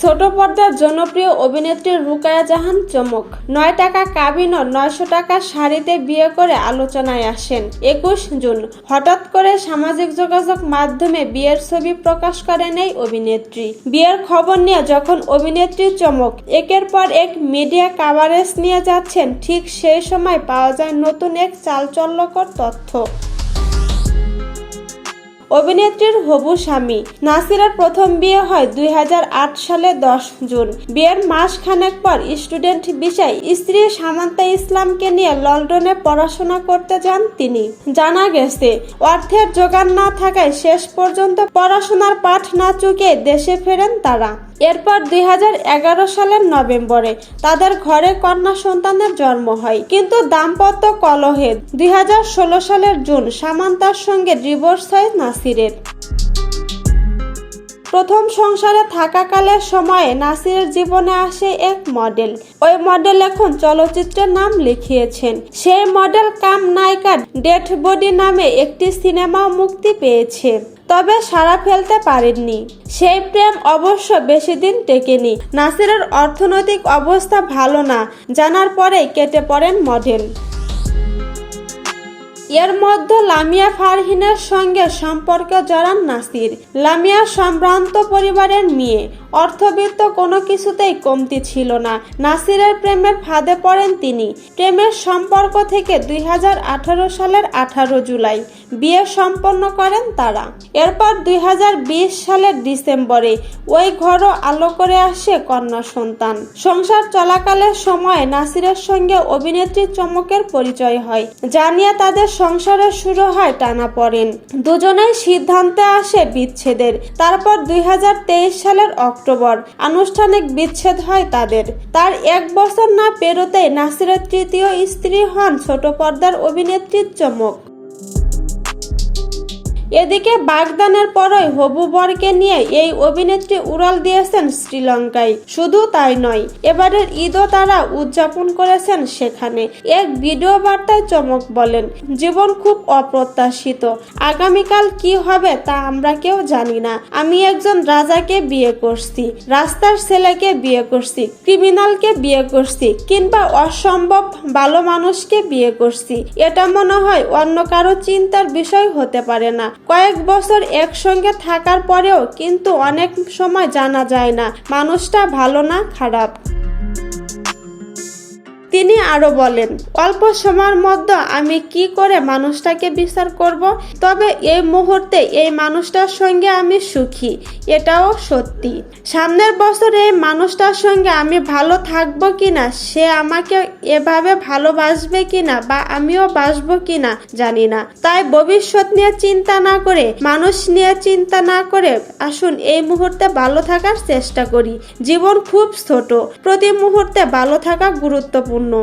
ছোট পর্দার জনপ্রিয় অভিনেত্রী রুকায়া জাহান চমক। নয় টাকা কাবিন ও নয়শো টাকা শাড়িতে বিয়ে করে আলোচনায় আসেন একুশ জুন। হঠাৎ করে সামাজিক যোগাযোগ মাধ্যমে বিয়ের ছবি প্রকাশ করেন এই অভিনেত্রী। বিয়ের খবর নিয়ে যখন অভিনেত্রী চমক, একের পর এক মিডিয়া কাভারেজ নিয়ে যাচ্ছেন, ঠিক সেই সময় পাওয়া যায় নতুন এক চালচল্যকর তথ্য। অভিনেত্রীর হবু স্বামী। নাসিরার প্রথম বিয়ে হয় দুই হাজার আট সালে দশ জুন। বিয়ের মাস খানেক পর স্টুডেন্ট বিষয় স্ত্রী সামান্তা ইসলামকে নিয়ে লন্ডনে পড়াশোনা করতে যান তিনি। জানা গেছে, অর্থের যোগান না থাকায় শেষ পর্যন্ত পড়াশোনার পাঠ না চুকে দেশে ফেরেন তারা। এরপর দুই হাজার এগারো সালের নভেম্বরে তাদের ঘরে কন্যা সন্তানের জন্ম হয়। কিন্তু দাম্পত্য কলহে দুই হাজার ষোলো সালের জুন সামান্তার সঙ্গে ডিভোর্স হয় নাসিরের। প্রথম সংসারে থাকাকালের সময়ে নাসিরের জীবনে আসে এক মডেল। ওই মডেল এখন চলচ্চিত্রের নাম লিখিয়েছেন। সেই মডেল কাম নায়িকার ডেথ বডি নামে একটি সিনেমাও মুক্তি পেয়েছে। তবে সারা ফেলতে পারেননি। সেই প্রেম অবশ্য বেশি দিন টেকেনি। নাসিরের অর্থনৈতিক অবস্থা ভালো না, জানার পরেই কেটে পড়েন মডেল। এর মধ্যে লামিয়া ফারহিনের সঙ্গে সম্পর্কে জড়ান নাসির। লামিয়া সম্ভ্রান্ত পরিবারের মেয়ে। অর্থবিত্ত কোনো কিছুতেই কমতি ছিল না। নাসিরের প্রেমের ফাঁদে পড়েন তিনি। প্রেমের সম্পর্ক থেকে দুই হাজার আঠারো সালের আঠারো জুলাই। বিয়ে সম্পন্ন করেন তারা। এরপর দুই হাজার বিশ সালের ডিসেম্বরে ওই ঘরও আলো করে আসে কন্যা সন্তান। সংসার চলাকালের সময় নাসিরের সঙ্গে অভিনেত্রী চমকের পরিচয় হয়। জানিয়া তাদের সংসারে শুরু হয় টানা পড়েন। দুজনেই সিদ্ধান্তে আসে বিচ্ছেদের। তারপর দুই হাজার তেইশ সালের অক্টোবর আনুষ্ঠানিক বিচ্ছেদ হয় তাদের। তার এক বছর না পেরোতেই নাসিরের তৃতীয় স্ত্রী হন ছোট পর্দার অভিনেত্রীর চমক। এদিকে বাগদানের পরই হবু বরকে নিয়ে এই অভিনেত্রী উড়াল দিয়েছেন শ্রীলঙ্কায়। শুধু তাই নয়, এবারের ঈদও তারা উদযাপন করেছেন সেখানে। এক ভিডিও বার্তায় চমক বলেন, জীবন খুব অপ্রত্যাশিত। আগামীকাল কি হবে তা আমরা কেউ জানি না। আমি একজন রাজাকে বিয়ে করছি, রাস্তার ছেলেকে বিয়ে করছি, ক্রিমিনালকে বিয়ে করছি, কিংবা অসম্ভব ভালো মানুষকে বিয়ে করছি। এটা মনে হয় অন্য কারও চিন্তার বিষয় হতে পারে না। কয়েক বছর একসঙ্গে থাকার পরেও কিন্তু অনেক সময় জানা যায় না। মানুষটা ভালো না, খারাপ। তিনি আরও বলেন, অল্প সময়ের মধ্যে আমি কি করে মানুষটাকে বিচার করব? তবে এই মুহূর্তে এই মানুষটার সঙ্গে আমি সুখী, এটাও সত্যি। সামনের বছর এই মানুষটার সঙ্গে আমি ভালো থাকব কিনা, সে আমাকে এভাবে ভালোবাসবে কিনা বা আমিও বাসবো কিনা জানি না। তাই ভবিষ্যৎ নিয়ে চিন্তা না করে, মানুষ নিয়ে চিন্তা না করে আসুন এই মুহূর্তে ভালো থাকার চেষ্টা করি। জীবন খুব ছোট, প্রতি মুহূর্তে ভালো থাকা গুরুত্বপূর্ণ।